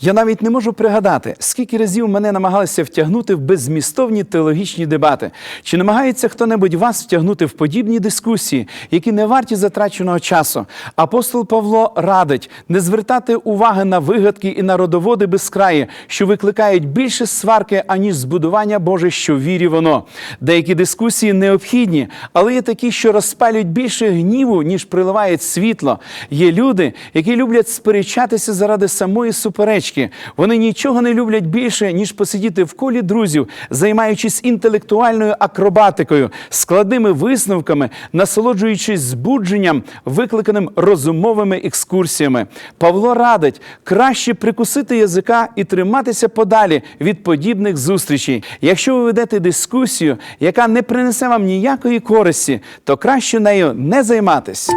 Я навіть не можу пригадати, скільки разів мене намагалися втягнути в беззмістовні теологічні дебати. Чи намагається хто-небудь вас втягнути в подібні дискусії, які не варті затраченого часу? Апостол Павло радить не звертати уваги на вигадки і на родоводи безкраї, що викликають більше сварки, аніж збудування Боже, що в вірі воно. Деякі дискусії необхідні, але є такі, що розпалюють більше гніву, ніж приливають світло. Є люди, які люблять сперечатися заради самої суперечки. Вони нічого не люблять більше, ніж посидіти в колі друзів, займаючись інтелектуальною акробатикою, складними висновками, насолоджуючись збудженням, викликаним розумовими екскурсіями. Павло радить краще прикусити язика і триматися подалі від подібних зустрічей. Якщо ви ведете дискусію, яка не принесе вам ніякої користі, то краще нею не займатись.